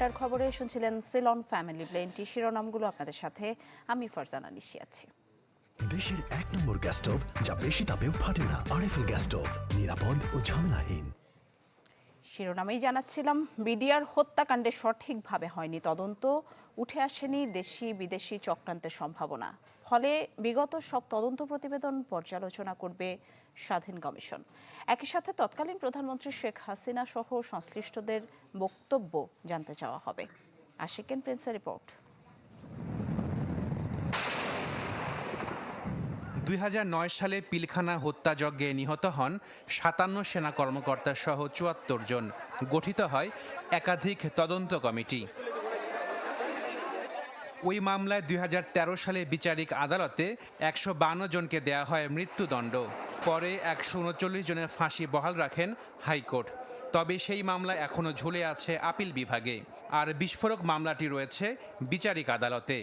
আটটার খবরে শুনছিলেন সিলন ফ্যামিলি প্লেনটি শিরোনামগুলো আপনাদের সাথে আমি ফারজানা নিশি আছি। দেশের এক নম্বর গ্যাস স্টোভ যা বেশি তাপেও ফাটে না আরএফএল গ্যাস স্টোভ। নিরাপদ ও ঝামেলাহীন। শিরোনামেই জানাচ্ছিলাম, বিডিআর হত্যাকাণ্ডে সঠিকভাবে হয়নি তদন্ত, উঠে আসেনি দেশি বিদেশি চক্রান্তের সম্ভাবনা। ফলে বিগত সব তদন্ত প্রতিবেদন পর্যালোচনা করবে স্বাধীন কমিশন। একই সাথে তৎকালীন প্রধানমন্ত্রী শেখ হাসিনা সহ সংশ্লিষ্টদের বক্তব্য জানতে চাওয়া হবে। আশিকেন প্রিন্সের রিপোর্ট। দুই হাজার নয় সালে পিলখানা হত্যাযজ্ঞে নিহত হন সাতান্ন সেনা কর্মকর্তা সহ চুয়াত্তর জন। গঠিত হয় একাধিক তদন্ত কমিটি। ওই মামলায় দুই হাজার তেরো সালে বিচারিক আদালতে একশো জনকে দেয়া হয় মৃত্যুদণ্ড। পরে একশো উনচল্লিশ জনের ফাঁসি বহাল রাখেন হাইকোর্ট। তবে সেই মামলা এখনও ঝুলে আছে আপিল বিভাগে। আর বিস্ফোরক মামলাটি রয়েছে বিচারিক আদালতে।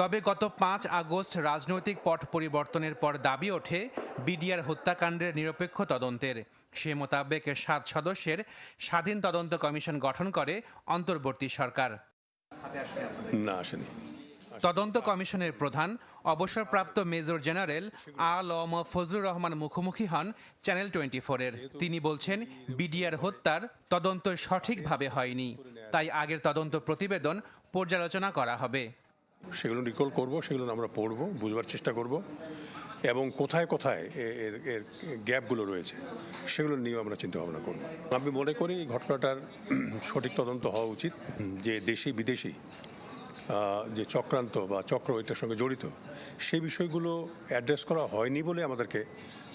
তবে গত পাঁচ আগস্ট রাজনৈতিক পট পরিবর্তনের পর দাবি ওঠে বিডিআর হত্যাকাণ্ডের নিরপেক্ষ তদন্তের। সে মোতাবেক সাত সদস্যের স্বাধীন তদন্ত কমিশন গঠন করে অন্তর্বর্তী সরকার। না আসেনি। তদন্ত কমিশনের প্রধান অবসরপ্রাপ্ত মেজর জেনারেল আলম ফজলুর রহমান মুখোমুখি হন চ্যানেল টোয়েন্টি ফোরের তিনি বলছেন বিডিআর হত্যার তদন্ত সঠিকভাবে হয়নি। তাই আগের তদন্ত প্রতিবেদন পর্যালোচনা করা হবে। সেগুলো রিকল করব, সেগুলো আমরা পড়ব, বুঝবার চেষ্টা করব। এবং কোথায় কোথায় এর এর গ্যাপগুলো রয়েছে, সেগুলো নিয়েও আমরা চিন্তা ভাবনা করব। আমি মনে করি এই ঘটনাটার সঠিক তদন্ত হওয়া উচিত, যে দেশি বিদেশি যে চক্রান্ত বা চক্র এটার সঙ্গে জড়িত সেই বিষয়গুলো অ্যাড্রেস করা হয়নি বলে আমাদেরকে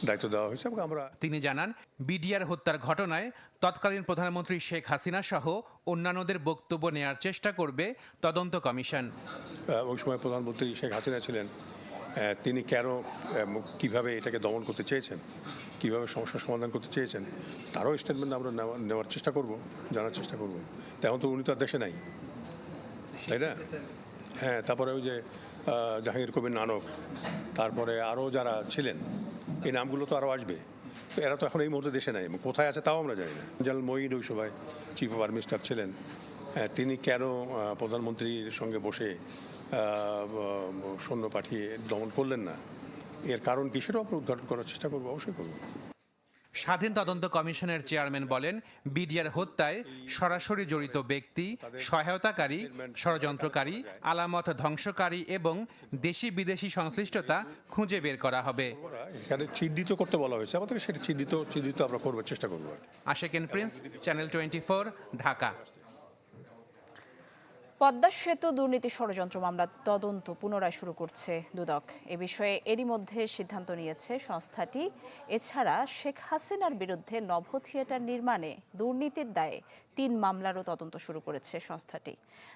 দায়িত্ব দেওয়া হয়েছে। এবং আমরা তিনি জানান বিডিআর হত্যার ঘটনায় তৎকালীন প্রধানমন্ত্রী শেখ হাসিনা সহ অন্যান্যদের বক্তব্য নেয়ার চেষ্টা করবে তদন্ত কমিশন। ওই সময় প্রধানমন্ত্রী শেখ হাসিনা ছিলেন। তিনি কেন কীভাবে এটাকে দমন করতে চেয়েছেন? কীভাবে সমস্যার সমাধান করতে চেয়েছেন? তারও স্টেটমেন্ট আমরা নেওয়ার চেষ্টা করব জানার চেষ্টা করব। তেমন তো উনি তো দেশে নাই। তাই না? হ্যাঁ তারপরে ওই যে জাহাঙ্গীর কবির নানক তারপরে আরও যারা ছিলেন এই নামগুলো তো আরও আসবে। এরা তো এখন এই মুহূর্তে দেশে নাই। কোথায় আছে তাও আমরা জানি না। জেনারেল মঈন ওই সময় চিফ অফ আর্মি স্টাফ ছিলেন। তিনি কেন প্রধানমন্ত্রীর সঙ্গে বসে সৈন্য পাঠিয়ে দমন করলেন না? এর কারণ কি? সেটাও আমরা উদ্ঘাটন করার চেষ্টা করব, অবশ্যই করব। স্বাধীন তদন্ত কমিশনের চেয়ারম্যান বলেন বিডিআর হত্যায় সরাসরি জড়িত ব্যক্তি সহায়তাকারী ষড়যন্ত্রকারী আলামত ধ্বংসকারী এবং দেশি বিদেশি সংশ্লিষ্টতা খুঁজে বের করা হবে। এখানে চিহ্নিত করতে বলা হয়েছে। আমাদের সেটা চিহ্নিত চিহ্নিত আমরা করবার চেষ্টা করব। Ashekin Prince channel twenty Dhaka. Padma সেতু দুর্নীতি ষড়যন্ত্র মামলার তদন্ত পুনরায় শুরু করছে দুদক। এ বিষয়ে এরই মধ্যে সিদ্ধান্ত নিয়েছে সংস্থাটি। এছাড়া শেখ হাসিনার বিরুদ্ধে নভ থিয়েটার নির্মাণে দুর্নীতির দায়ে তিন মামলারও তদন্ত শুরু করেছে সংস্থাটি।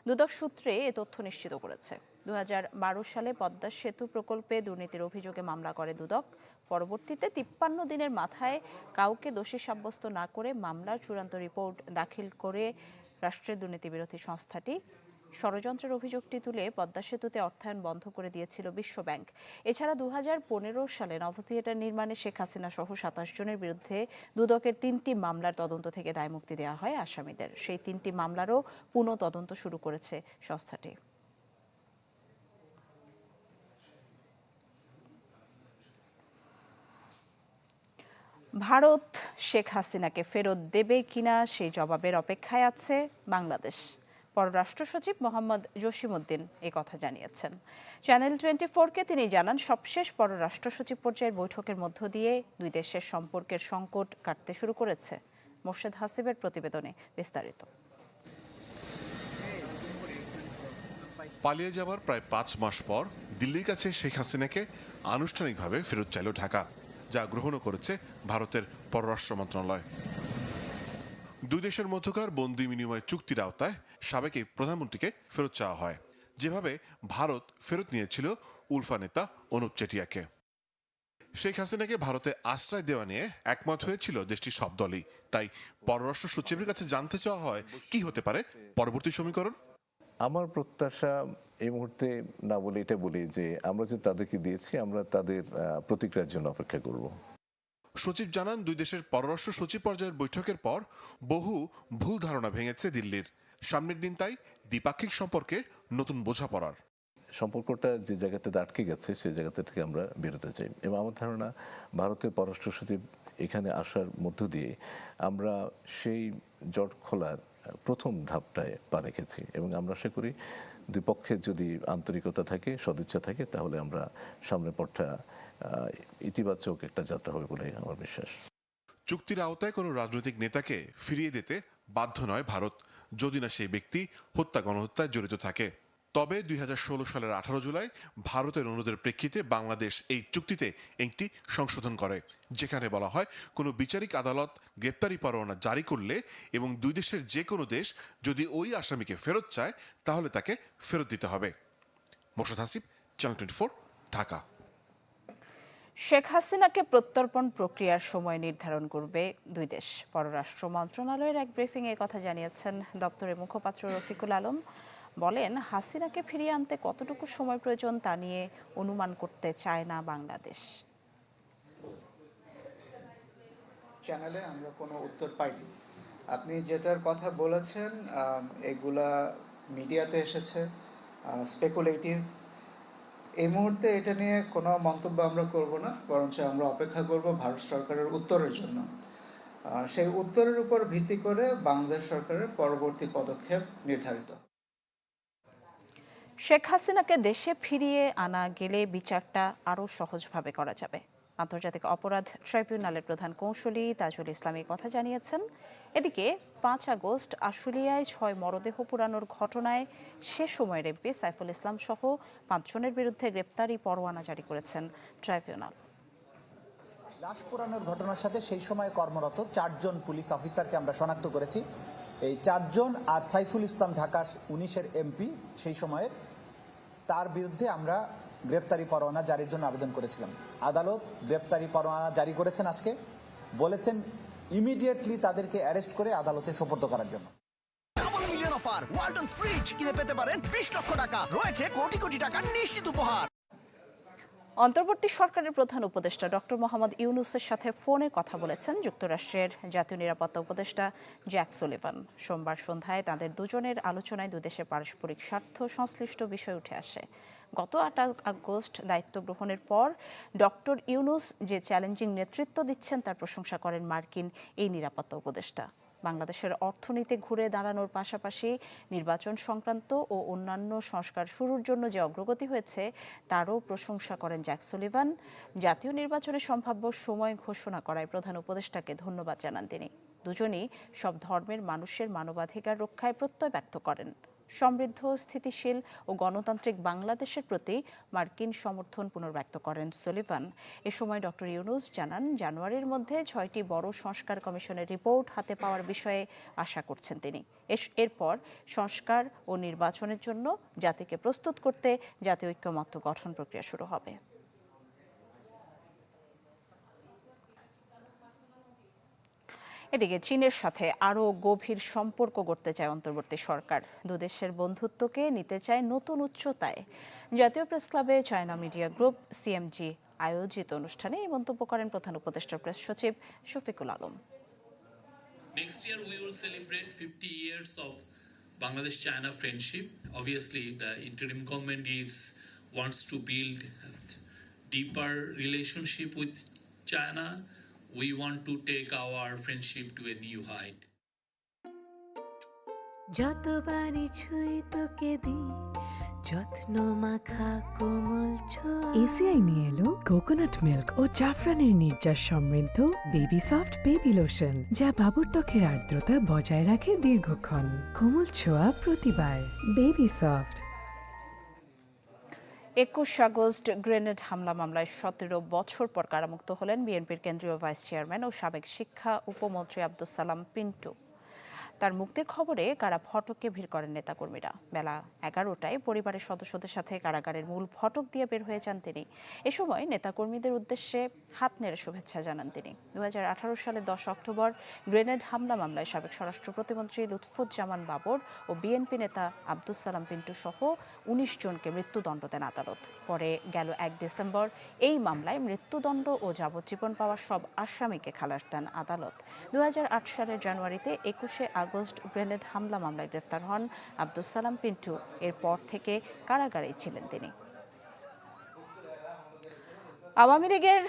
দুদক সূত্রে এ তথ্য নিশ্চিত করেছে। দু হাজার বারো সালে পদ্মা সেতু প্রকল্পে দুর্নীতির অভিযোগে মামলা করে দুদক। পরবর্তীতে তিপ্পান্ন দিনের মাথায় কাউকে দোষী সাব্যস্ত না করে মামলার চূড়ান্ত রিপোর্ট দাখিল করে রাষ্ট্রের দুর্নীতি বিরোধী সংস্থাটি ষড়যন্ত্রের অভিযোগটি তুলে পদ্মা সেতুতে অর্থায়ন বন্ধ করে দিয়েছিল বিশ্বব্যাংক এছাড়া দু হাজার পনেরো সালে নভথিয়েটার নির্মাণে শেখ হাসিনা সহ সাতাশ জনের বিরুদ্ধে দুদকের তিনটি মামলার তদন্ত থেকে দায়মুক্তি দেওয়া হয় আসামিদের। সেই তিনটি মামলারও পুনঃ তদন্ত শুরু করেছে সংস্থাটি ভারত শেখ হাসিনাকে ফেরত দেবে কিনা সেই জবাবের অপেক্ষায় আছে বাংলাদেশ। পররাষ্ট্র সচিব মোহাম্মদ জসিমউদ্দিন এ কথা জানিয়েছেন। চ্যানেল টোয়েন্টি ফোরকে তিনি জানান, সবশেষ পররাষ্ট্র সচিব পর্যায়ের বৈঠকের মধ্য দিয়ে দুই দেশের সম্পর্কের সংকট কাটতে শুরু করেছে। মোর্শেদ হাসিবের প্রতিবেদনে বিস্তারিত। পালিয়ে যাওয়ার প্রায় পাঁচ মাস পর দিল্লির কাছে শেখ হাসিনাকে আনুষ্ঠানিকভাবে ফেরত চাইল ঢাকা, যা গ্রহণও করেছে ভারতের পররাষ্ট্র মন্ত্রণালয়। দুই দেশের মধ্যকার বন্দি বিনিময় চুক্তির আওতায় সাবেক এই প্রধানমন্ত্রীকে ফেরত চাওয়া হয় যেভাবে ভারত ফেরত নিয়েছিল উলফা নেতা অনুপ চেটিয়াকে। শেখ হাসিনাকে ভারতে আশ্রয় দেওয়া নিয়ে একমত হয়েছিল দেশটির সব দলই। তাই পররাষ্ট্র সচিবের কাছে জানতে চাওয়া হয় কি হতে পারে পরবর্তী সমীকরণ? আমার প্রত্যাশা এই মুহূর্তে না বলে এটা বলি যে আমরা যে তাদেরকে দিয়েছি আমরা তাদের প্রতিক্রিয়ার জন্য অপেক্ষা করব। সচিব জানান দুই দেশের পররাষ্ট্র সচিব পর্যায়ের বৈঠকের পর বহু ভুল ধারণা ভেঙেছে দিল্লির। সামনের দিন তাই দ্বিপাক্ষিক সম্পর্কে নতুন বোঝাপড়ার। সম্পর্কটা যে জায়গাতে আটকে গেছে সেই জায়গাতে থেকে আমরা বেরোতে চাই। এবং আমার ধারণা ভারতের পররাষ্ট্র সচিব এখানে আসার মধ্য দিয়ে আমরা সেই জট খোলার প্রথম ধাপটায় পা রেখেছি। এবং আমরা আশা করি দুই পক্ষের যদি আন্তরিকতা থাকে সদিচ্ছা থাকে তাহলে আমরা সামনের পথটা ইতিবাচক একটা যাত্রা হবে বলে আমার বিশ্বাস। চুক্তির আওতায় কোনো রাজনৈতিক নেতাকে ফিরিয়ে দিতে বাধ্য নয় ভারত। যদি না সেই ব্যক্তি হত্যা গণহত্যায় জড়িত থাকে। তবে দুই হাজার ষোলো সালের আঠারো জুলাই ভারতের অনুরোধের প্রেক্ষিতে বাংলাদেশ এই চুক্তিতে একটি সংশোধন করে, যেখানে বলা হয় কোনো বিচারিক আদালত গ্রেপ্তারি পরোয়ানা জারি করলে এবং দুই দেশের যে কোনো দেশ যদি ওই আসামিকে ফেরত চায়, তাহলে তাকে ফেরত দিতে হবে। Morshad Hasib, channel twenty Dhaka. Sheikh হাসিনাকে প্রত্যর্পণ প্রক্রিয়ার সময় নির্ধারণ করবে দুই দেশ। পররাষ্ট্র মন্ত্রণালয়ের এক ব্রিফিংয়ে কথা জানিয়েছেন দপ্তরের মুখপাত্র রফিকুল আলম। বলেন, হাসিনাকে ফিরিয়ে আনতে কতটুকু সময় প্রয়োজন তা নিয়ে অনুমান করতে চায় না বাংলাদেশ। চ্যানেলে আমরা কোনো উত্তর পাইনি। আপনি যেটার কথা বলেছেন এগুলা মিডিয়াতে এসেছে স্পেকুলেটিভ এই মুহূর্তে এটা নিয়ে কোনো মন্তব্য আমরা করব না, বরঞ্চ আমরা অপেক্ষা করব ভারত সরকারের উত্তরের জন্য। সেই উত্তরের উপর ভিত্তি করে বাংলাদেশ সরকারের পরবর্তী পদক্ষেপ নির্ধারিত। শেখ হাসিনাকে দেশে ফিরিয়ে আনা গেলে বিচারটা আরও সহজভাবে করা যাবে। আন্তর্জাতিক অপরাধ ট্রাইব্যুনালের প্রধান কৌঁসুলি তাজুল ইসলামী কথা জানিয়েছেন। এদিকে পাঁচ আগস্ট আশুলিয়ায় ছয় মরদেহ পুরানোর ঘটনায় সে সময়ের এমপি সাইফুল ইসলাম সহ পাঁচজনের বিরুদ্ধে গ্রেপ্তারি পরোয়ানা জারি করেছেন ট্রাইব্যুনাল। লাশ পোড়ানোর ঘটনার সাথে সেই সময় কর্মরত চারজন পুলিশ অফিসারকে আমরা শনাক্ত করেছি। এই চারজন আর সাইফুল ইসলাম ঢাকা উনিশের এমপি সেই সময়ের। তার বিরুদ্ধে আমরা গ্রেপ্তারি পরোয়ানা জারির জন্য আবেদন করেছিলাম। আদালত গ্রেপ্তারি পরোয়ানা জারি করেছেন আজকে। বলেছেন ইমিডিয়েটলি তাদেরকে অ্যারেস্ট করে আদালতে সোপর্দ করার জন্য। মিলিয়ন অফার ওয়ালটন ফ্রিজ কিনে পেতে পারেন বিশ লক্ষ টাকা। রয়েছে কোটি কোটি টাকার নিশ্চিত উপহার। অন্তর্বর্তী সরকারের প্রধান উপদেষ্টা ডক্টর মোহাম্মদ ইউনুসের সাথে ফোনে কথা বলেছেন যুক্তরাষ্ট্রের জাতীয় নিরাপত্তা উপদেষ্টা জ্যাক সুলিভান। সোমবার সন্ধ্যায় তাদের দুজনের আলোচনায় দুদেশের পারস্পরিক স্বার্থ সংশ্লিষ্ট বিষয় উঠে আসে। গত আট আগস্ট দায়িত্ব গ্রহণের পর ডক্টর ইউনুস যে চ্যালেঞ্জিং নেতৃত্ব দিচ্ছেন তার প্রশংসা করেন মার্কিন এই নিরাপত্তা উপদেষ্টা। বাংলাদেশের অর্থনীতি ঘুরে দাঁড়ানোর পাশাপাশি নির্বাচন সংক্রান্ত ও অন্যান্য সংস্কার শুরুর জন্য যে অগ্রগতি হয়েছে তারও প্রশংসা করেন জ্যাক সুলিভান। জাতীয় নির্বাচনের সম্ভাব্য সময় ঘোষণা করায় প্রধান উপদেষ্টাকে ধন্যবাদ জানান তিনি। দুজনই সব ধর্মের মানুষের মানবাধিকার রক্ষায় প্রত্যয় ব্যক্ত করেন। সমৃদ্ধ, স্থিতিশীল ও গণতান্ত্রিক বাংলাদেশের প্রতি মার্কিন সমর্থন পুনর্ব্যক্ত করেন সুলিভান। এ সময় ডক্টর ইউনুস জানান, জানুয়ারির মধ্যে ছয়টি বড় সংস্কার কমিশনের রিপোর্ট হাতে পাওয়ার বিষয়ে আশা করছেন তিনি। এরপর সংস্কার ও নির্বাচনের জন্য জাতিকে প্রস্তুত করতে জাতীয় ঐক্যমত্য গঠন প্রক্রিয়া শুরু হবে। এদিকে চীনের সাথে আরও গভীর সম্পর্ক গড়তে চায় অন্তর্বর্তী সরকার দুদেশের বন্ধুত্বকে নিতে চায় নতুন উচ্চতায় জাতীয় প্রেস ক্লাবে চায়না মিডিয়া গ্রুপ সিএমজি আয়োজিত অনুষ্ঠানে এই মন্তব্য করেন প্রধান উপদেষ্টা প্রেস সচিব Shafiqul Alam Next year, we will celebrate 50 years of Bangladesh China friendship. Obviously, the interim government is wants to build deeper relationship with China. We want to take our friendship to a new height. যতবারই ছুঁই তোকে দিই যত্ন মাখা কোমল ACI নিয়ে এলো coconut milk ও জাফরানের নির্যাস সমৃদ্ধ বেবি সফট বেবি লোশন যা বাবুর ত্বকের আর্দ্রতা বজায় রাখে দীর্ঘক্ষণ। কোমল ছোঁয়া প্রতিবার। বেবি সফট একুশ আগস্ট গ্রেনেড হামলা মামলায় সতেরো বছর পর কারামুক্ত হলেন বিএনপির কেন্দ্রীয় ভাইস চেয়ারম্যান ও সাবেক শিক্ষা উপমন্ত্রী আব্দুল সালাম পিন্টু। তার মুক্তির খবরে কারা ফটককে ভিড় করেন নেতাকর্মীরা। বেলা এগারোটায় পরিবারের সদস্যদের সাথে কারাগারের মূল ফটক দিয়ে বের হয়ে যান তিনি। এ সময় নেতাকর্মীদের উদ্দেশ্যে হাত নেড়ে শুভেচ্ছা জানান তিনি। দু সালের দশ অক্টোবর গ্রেনেড হামলা মামলায় সাবেক স্বরাষ্ট্র প্রতিমন্ত্রী লুৎফুজ্জামান বাবর ও বিএনপি নেতা আব্দুস সালাম পিন্টু সহ উনিশ জনকে মৃত্যুদণ্ড দেন আদালত। পরে গেল এক ডিসেম্বর, এই মামলায় মৃত্যুদণ্ড ও যাবজ্জীবন পাওয়া সব আসামিকে খালাস দেন আদালত। দুই হাজার আট সালের জানুয়ারিতে একুশে আগস্ট গ্রেনেড হামলা মামলায় গ্রেফতার হন আব্দুস সালাম পিন্টু। এরপর থেকে কারাগারেই ছিলেন তিনি। আওয়ামী লীগের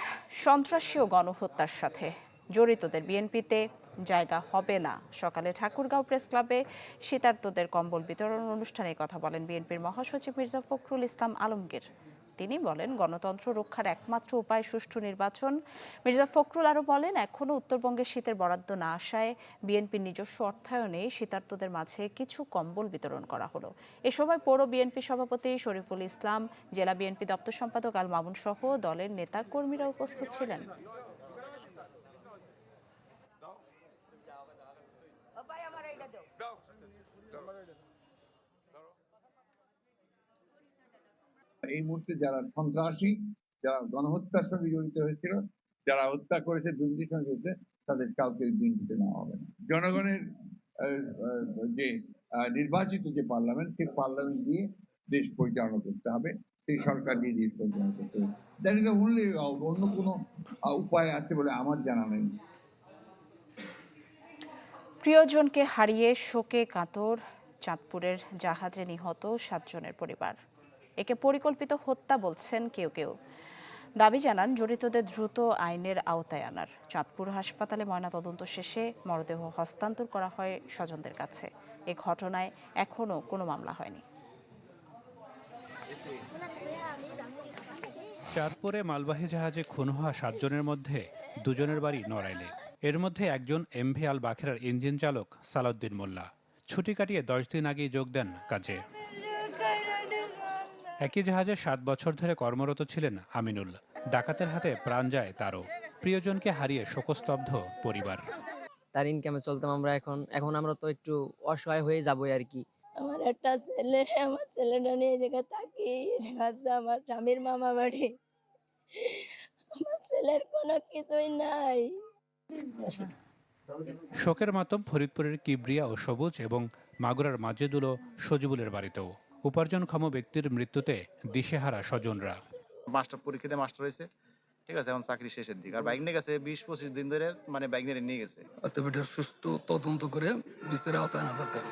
সন্ত্রাসী ও গণহত্যার সাথে জড়িতদের বিএনপিতে জায়গা হবে না। সকালে ঠাকুরগাঁও প্রেস ক্লাবে শীতার্তদের কম্বল বিতরণ অনুষ্ঠানে কথা বলেন বিএনপির মহাসচিব মির্জা ফখরুল ইসলাম আলমগীর। তিনি বলেন, গণতন্ত্র রক্ষার একমাত্র উপায় সুষ্ঠু নির্বাচন। মির্জা ফখরুল আরও বলেন এখনও উত্তরবঙ্গে শীতের বরাদ্দ না আসায় বিএনপির নিজস্ব অর্থায়নে শীতার্থদের মাঝে কিছু কম্বল বিতরণ করা হলো। এ সময় পৌর বিএনপি সভাপতি শরীফুল ইসলাম, জেলা বিএনপি দপ্তর সম্পাদক আল মামুন সহ দলের নেতা কর্মীরা উপস্থিত ছিলেন। এই মুহূর্তে যারা সন্ত্রাসী, যারা গণহত্যার সঙ্গে জড়িত হয়েছিল, যারা হত্যা করেছে, দুর্নীতির সঙ্গে জড়িত তাদের কাউকে বিএনপিতে নেওয়া হবে না। জনগণের যে নির্বাচিত যে পার্লামেন্ট, সেই পার্লামেন্ট দিয়ে দেশ পরিচালনা করতে হবে, সেই সরকার দিয়ে দেশ পরিচালনা করতে হবে। দ্যাট ইজ অনলি অন্য কোনো উপায় আছে বলে আমার জানা নেই। প্রিয়জনকে হারিয়ে শোকে কাতর, চাঁদপুরের জাহাজে নিহত সাতজনের পরিবার। একে পরিকল্পিত হত্যা বলছেন কেউ কেউ। দাবি জানান, জড়িতদের দ্রুত আইনের আওতায় আনার। চাঁদপুর হাসপাতালে ময়নাতদন্ত শেষে মরদেহ হস্তান্তর করা হয় স্বজনদের কাছে। এ ঘটনায় এখনও কোনো মামলা হয়নি। চাঁদপুরে মালবাহী জাহাজে খুন হওয়া সাতজনের মধ্যে দুজনের বাড়ি নড়াইলে। এর মধ্যে একজন এমভি আল বাখেরার ইঞ্জিন চালক সালাউদ্দিন মোল্লা। ছুটি কাটিয়ে দশ দিন আগেই যোগ দেন কাজে। একই জাহাজে সাত বছর ধরে কর্মরত ছিলেন আমিনুল। ডাকাতের হাতে প্রাণ যায় তারও। প্রিয়জনকে হারিয়ে শোকস্তব্ধ পরিবার। তার ইনকামে চলতাম আমরা এখন। এখন আমরা তো একটু অসহায় হয়ে যাবোই আর কি। আমার একটা ছেলে আমার ছেলেটা নিয়ে জায়গায় থাকি এই জায়গা আমার স্বামীর মামা বাড়ি। আমার ছেলের কোনো কিছুই নাই। শোকের মাতম ফরিদপুরের কিবরিয়া ও সবুজ এবং মাগুরার মাজেদুল ও সজিবুলের বাড়িতেও। উপার্জনক্ষম ব্যক্তির মৃত্যুতে দিশেহারা স্বজনরা। মাস্টার পরীক্ষাতে মাস্টার হয়েছে। ঠিক আছে এখন চাকরি শেষের দিক। আর বাইক নিয়ে গেছে বিশ পঁচিশ দিন ধরে মানে বাইক নিয়ে নিয়ে গেছে। অতএবেটার সুস্থ তদন্ত করে বিস্তারে আওতায় আনা দরকার।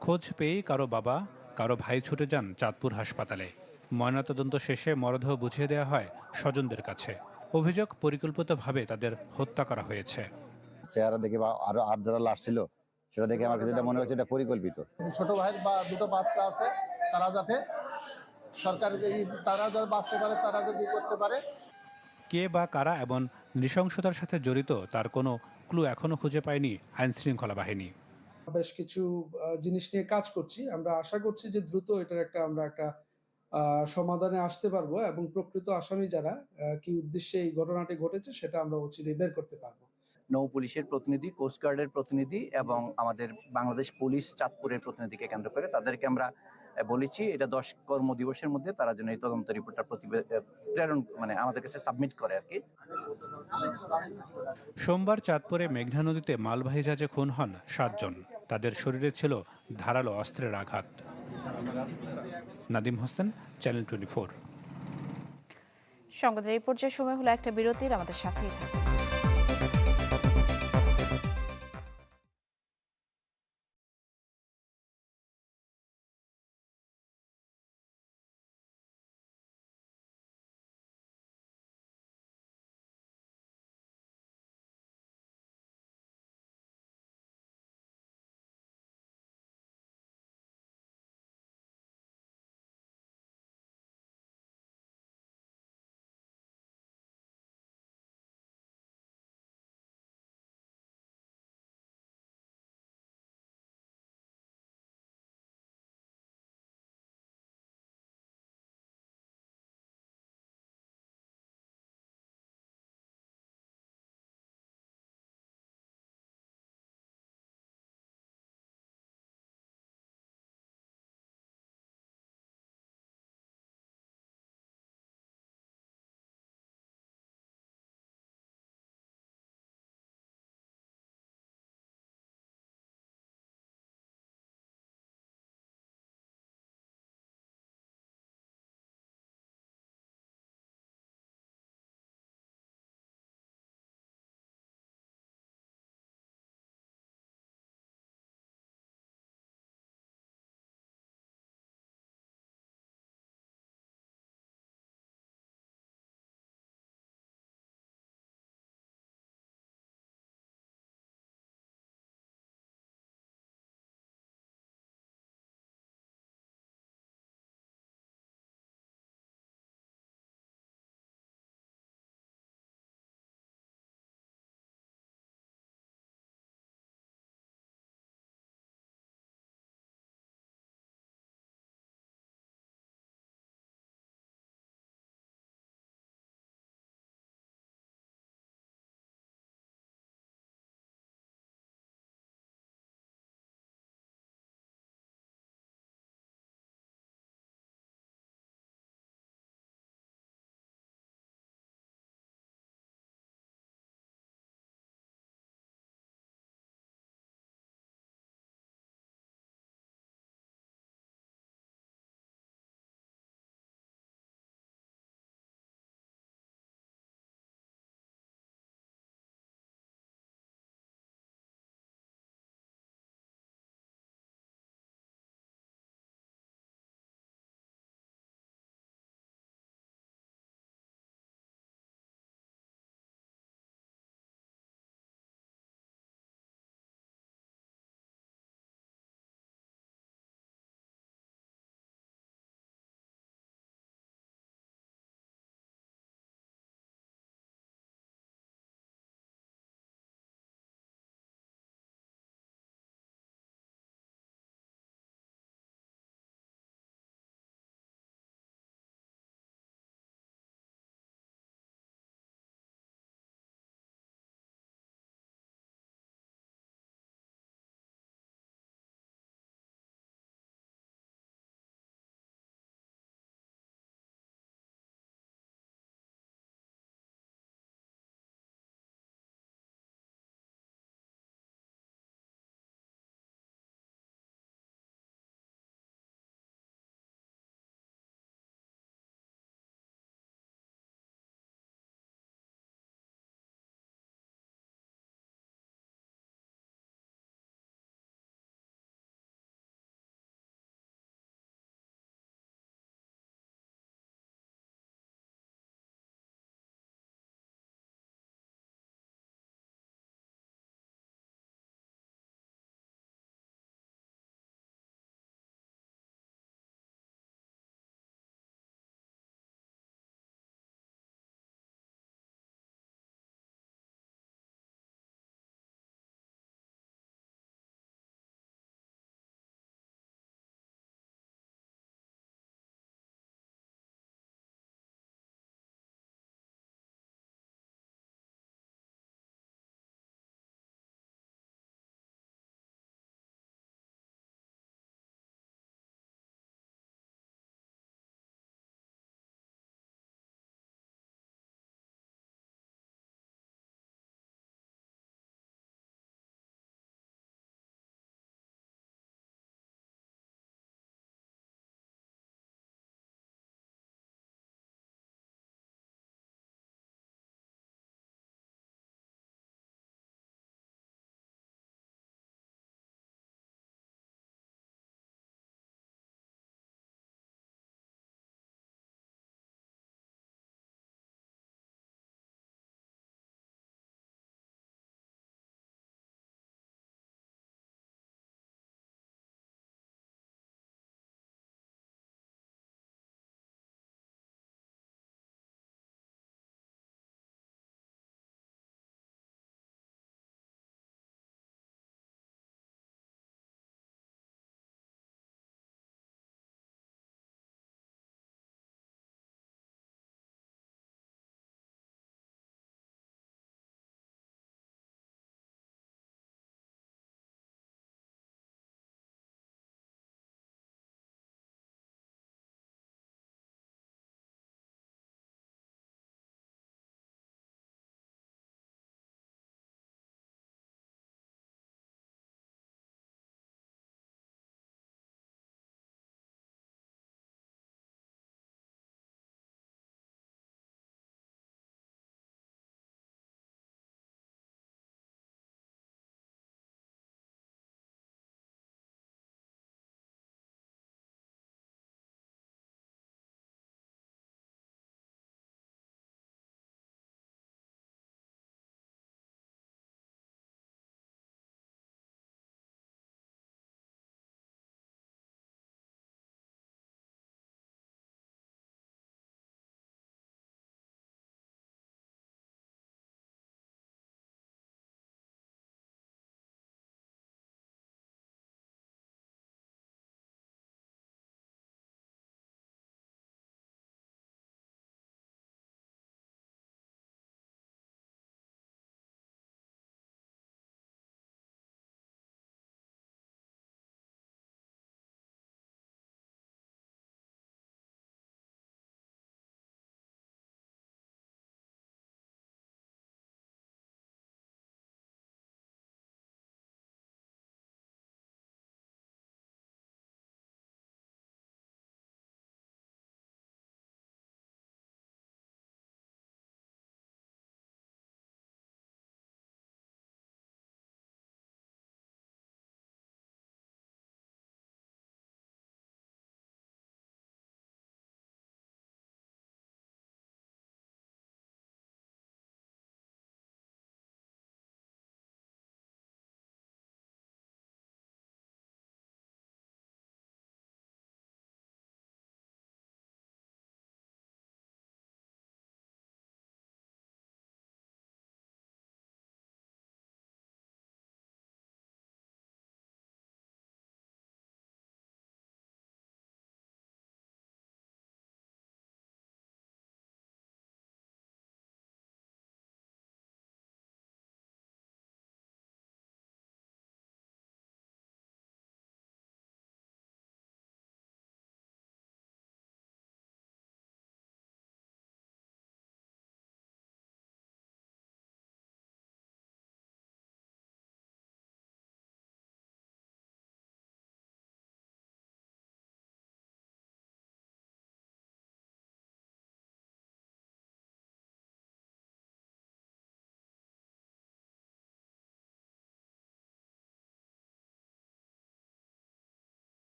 খোঁজ পেয়েই কারও বাবা কারও ভাই ছুটে যান চাঁদপুর হাসপাতালে। ময়নাতদন্ত শেষে মরদেহ বুঝিয়ে দেওয়া হয় স্বজনদের কাছে। অভিযোগ পরিকল্পিতভাবে তাদের হত্যা করা হয়েছে। চেহারা দেখে বা আরও আর যারা লাশ ছিল সেটা দেখে আমার কাছে এটা মনে হচ্ছে এটা পরিকল্পিত। ছোট ভাইয়ের বা দুটো বাচ্চা আছে তারা যাতে সরকার এই তারা যাতে বাঁচতে পারে তারা যদি করতে পারে। কে বা কারা এবং নৃশংসতার সাথে জড়িত তার কোনো ক্লু এখনও খুঁজে পায়নি আইন শৃঙ্খলা বাহিনী। বেশ কিছু জিনিস নিয়ে কাজ করছি। আমরা আশা করছি যে দ্রুত এটার একটা আমরা একটা আহ, সমাধানে আসতে পারব এবং প্রকৃত আসামি যারা কি উদ্দেশ্যে এই ঘটনাটি ঘটেছে সেটা আমরা অচিরে বের করতে পারব। নৌ পুলিশের প্রতিনিধি কোস্টগার্ডের প্রতিনিধি এবং আমাদের বাংলাদেশ পুলিশ চাঁদপুরের প্রতিনিধিকে কেন্দ্র করে তাদেরকে আমরা বলেছি এটা দশ কর্মদিবসের মধ্যে তারা যেন এই তদন্ত রিপোর্টটা প্রতিবে- প্রেরণ মানে আমাদের কাছে সাবমিট করে আর কি। সোমবার চাঁদপুরে মেঘনা নদীতে মালবাহী জাহাজে খুন হন সাতজন। তাদের শরীরে ছিল ধারালো অস্ত্রের আঘাত। Nadim Hossain channel twenty four সংবাদের এই পর্যায়ে সময় হলো একটা বিরতির আমাদের সাথেই থাকুন।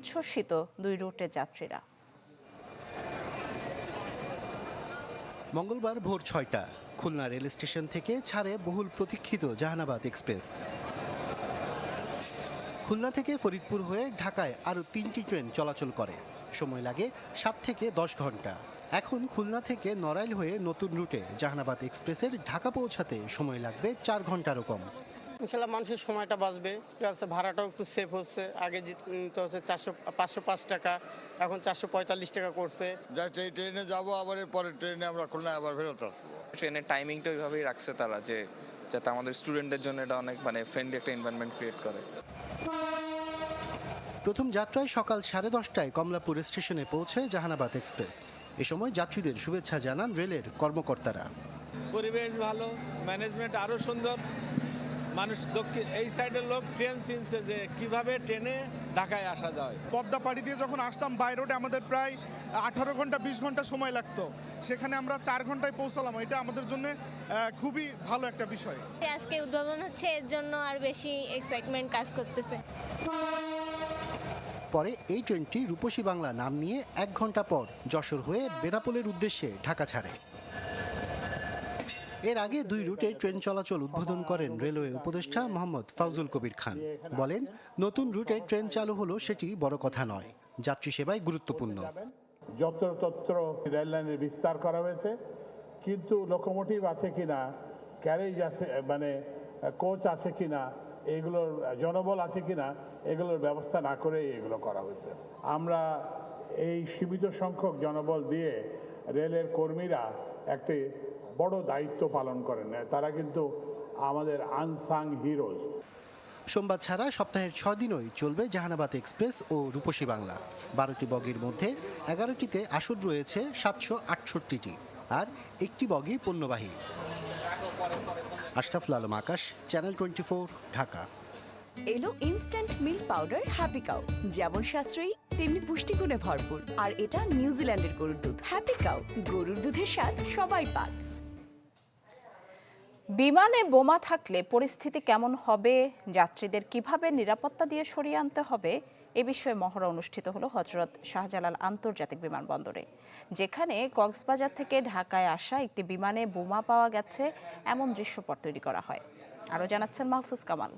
উচ্ছ্বসিত দুই রুটের যাত্রীরা। মঙ্গলবার ভোর ছয়টা, খুলনা রেল স্টেশন থেকে ছাড়ে বহুল প্রতীক্ষিত জাহানাবাদ এক্সপ্রেস। খুলনা থেকে ফরিদপুর হয়ে ঢাকায় আরও তিনটি ট্রেন চলাচল করে। সময় লাগে সাত থেকে দশ ঘণ্টা। এখন খুলনা থেকে নড়াইল হয়ে নতুন রুটে জাহানাবাদ এক্সপ্রেসের ঢাকা পৌঁছাতে সময় লাগবে চার ঘন্টারও কম। ইনশাল্লাহ মানুষের সময়টা বাঁচবে। প্লাস ভাড়াটাও একটু সেফ হচ্ছে। আগে তো হচ্ছে চারশো পাঁচশো পাঁচ টাকা এখন চারশো পঁয়তাল্লিশ টাকা করছে। যা ট্রেনে যাব আবার পরের ট্রেনে আমরা খুলনা আবার ফেরত আসব। ট্রেনের টাইমিংটা ওইভাবেই রাখছে তারা যে যাতে আমাদের স্টুডেন্টদের জন্য এটা অনেক মানে ফ্রেন্ডলি একটা এনভায়রনমেন্ট ক্রিয়েট করে। প্রথম যাত্রায় সকাল সাড়ে দশটায় কমলাপুর স্টেশনে পৌঁছে জাহানাবাদ এক্সপ্রেস। এ সময় যাত্রীদের শুভেচ্ছা জানান রেলের কর্মকর্তারা। পরিবেশ ভালো ম্যানেজমেন্ট আরও সুন্দর। মানুষ দক্ষিণ এই সাইডের লোক ট্রেন চিনছে যে কীভাবে ট্রেনে ঢাকায় আসা যায়। পদ্মা পাড়ি দিয়ে যখন আসতাম বাই রোডে আমাদের প্রায় আঠারো ঘণ্টা বিশ ঘণ্টা সময় লাগতো। সেখানে আমরা চার ঘন্টায় পৌঁছালাম। এটা আমাদের জন্য খুবই ভালো একটা বিষয়। আজকে উদ্ভাবন হচ্ছে এর জন্য আর বেশি এক্সাইটমেন্ট কাজ করতেছে। পরে এই ট্রেনটি রূপসী বাংলা নাম নিয়ে এক ঘণ্টা পর যশোর হয়ে বেনাপোলের উদ্দেশ্যে ঢাকা ছাড়ে। এর আগে দুই রুটে ট্রেন চলাচল উদ্বোধন করেন রেলওয়ে উপদেষ্টা মোহাম্মদ ফাউজুল কবির খান। বলেন, নতুন রুটে ট্রেন চালু হলো সেটি বড় কথা নয়, যাত্রী সেবায় গুরুত্বপূর্ণ। যত্রতত্র রেল লাইনের বিস্তার করা হয়েছে, কিন্তু লোকোমোটিভ আছে কিনা ক্যারেজ আছে মানে কোচ আছে কিনা, এগুলোর জনবল আছে কিনা, এগুলোর ব্যবস্থা না করে এগুলো করা হয়েছে। আমরা এই সীমিত সংখ্যক জনবল দিয়ে রেলের কর্মীরা একটি বড় দায়িত্ব পালন করেন। তারা কিন্তু আমাদের আনসাং হিরোজ সোমবার ছাড়া সপ্তাহের ছ দিনই চলবে জাহানাবাদ এক্সপ্রেস ও রূপসী বাংলা। বারোটি বগির মধ্যে এগারোটিতে আসর রয়েছে সাতশো আটষট্টিটি। আর একটি বগি পণ্যবাহী। Ashraful Alam Akash channel twenty Dhaka. এলো instant milk powder happy cow যেমন সাশ্রয়ী তেমনি পুষ্টিগুণে ভরপুর। আর এটা নিউজিল্যান্ডের গরুর দুধ। হ্যাপি কাউ গরুর দুধের স্বাদ সবাই পাক। বিমানে বোমা থাকলে পরিস্থিতি কেমন হবে? যাত্রীদের কীভাবে নিরাপত্তা দিয়ে সরিয়ে আনতে হবে? এ বিষয়ে মহড়া অনুষ্ঠিত হলো হজরত শাহজালাল আন্তর্জাতিক বিমানবন্দরে। যেখানে কক্সবাজার থেকে ঢাকায় আসা একটি বিমানে বোমা পাওয়া গেছে। এমন দৃশ্যপট তৈরি করা হয়। আরও জানাচ্ছেন Mahfuz Kamal.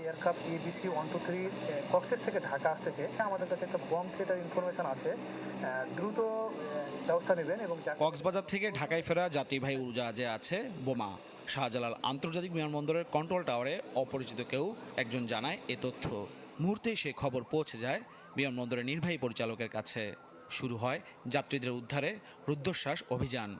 Aircraft ABC one two three Cox's থেকে ঢাকা আসতেছে। আমাদের কাছে একটা বম থ্রেটার ইনফরমেশন আছে। দ্রুত ব্যবস্থা নেবেন এবং কক্সবাজার থেকে ঢাকায় ফেরা যাত্রীবাহী উড়োজাহাজে আছে বোমা। শাহজালাল আন্তর্জাতিক বিমানবন্দরের কন্ট্রোল টাওয়ারে অপরিচিত কেউ একজন জানায় এ তথ্য। মুহূর্তেই সে খবর পৌঁছে যায় বিমানবন্দরের নির্বাহী পরিচালকের কাছে। শুরু হয় যাত্রীদের উদ্ধারে রুদ্ধশ্বাস অভিযান।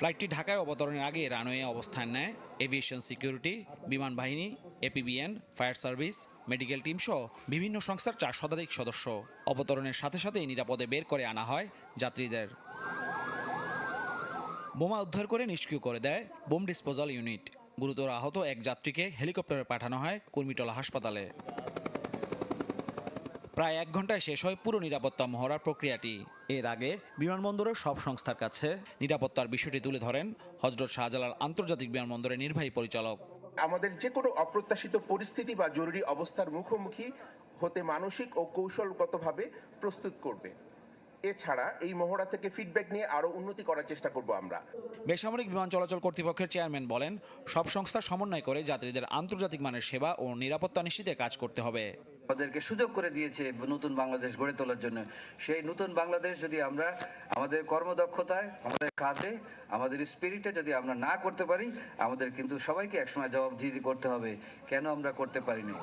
ফ্লাইটটি ঢাকায় অবতরণের আগে রানওয়ে অবস্থান নেয়। এভিয়েশন সিকিউরিটি, বিমান বাহিনী, APBN, fire service, medical team সহ বিভিন্ন সংস্থার চার শতাধিক সদস্য। অবতরণের সাথে সাথেই নিরাপদে বের করে আনা হয় যাত্রীদের। বোমা উদ্ধার করে নিষ্ক্রিয় করে দেয় বোম ডিসপোজাল ইউনিট। গুরুতর আহত এক যাত্রীকে হেলিকপ্টারে পাঠানো হয় কুর্মিটলা হাসপাতালে। প্রায় এক ঘন্টায় শেষ হয় পুরো নিরাপত্তা মহড়ার প্রক্রিয়াটি। এর আগে বিমানবন্দরের সব সংস্থার কাছে নিরাপত্তার বিষয়টি তুলে ধরেন হজরত শাহজালাল আন্তর্জাতিক বিমানবন্দরের নির্বাহী পরিচালক। আমাদের যে কোনো অপ্রত্যাশিত পরিস্থিতি বা জরুরি অবস্থার মুখোমুখি হতে মানসিক ও কৌশলগতভাবে প্রস্তুত করবে। এছাড়া এই মহড়া থেকে ফিডব্যাক নিয়ে আরও উন্নতি করার চেষ্টা করব আমরা। বেসামরিক বিমান চলাচল কর্তৃপক্ষের চেয়ারম্যান বলেন সব সংস্থা সমন্বয় করে যাত্রীদের আন্তর্জাতিক মানের সেবা ও নিরাপত্তা নিশ্চিতে কাজ করতে হবে। আমাদেরকে সুযোগ করে দিয়েছে নতুন বাংলাদেশ গড়ে তোলার জন্য। সেই নতুন বাংলাদেশ যদি আমরা আমাদের কর্মদক্ষতায়, আমাদের কাজে, আমাদের স্পিরিটে যদি আমরা না করতে পারি, আমাদের কিন্তু সবাইকে একসময় জবাবদিহি করতে হবে। কেন আমরা করতে পারিনি?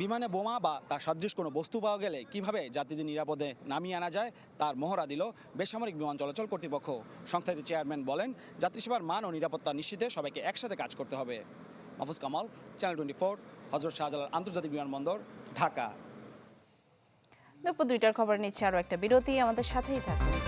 বিমানে বোমা বা তার সাদৃশ কোনো বস্তু পাওয়া গেলে কীভাবে যাত্রীদের নিরাপদে নামিয়ে আনা যায়, তার মহড়া দিল বেসামরিক বিমান চলাচল কর্তৃপক্ষ। সংস্থাটির চেয়ারম্যান বলেন যাত্রী সেবার মান ও নিরাপত্তা নিশ্চিতে সবাইকে একসাথে কাজ করতে হবে। মাহফুজ কামাল চ্যানেল টোয়েন্টি হজরত শাহজালাল আন্তর্জাতিক বিমানবন্দর, ঢাকা। দুপুর দুইটার খবর নিচ্ছে, আরও একটা বিরতি, আমাদের সাথেই থাকুন।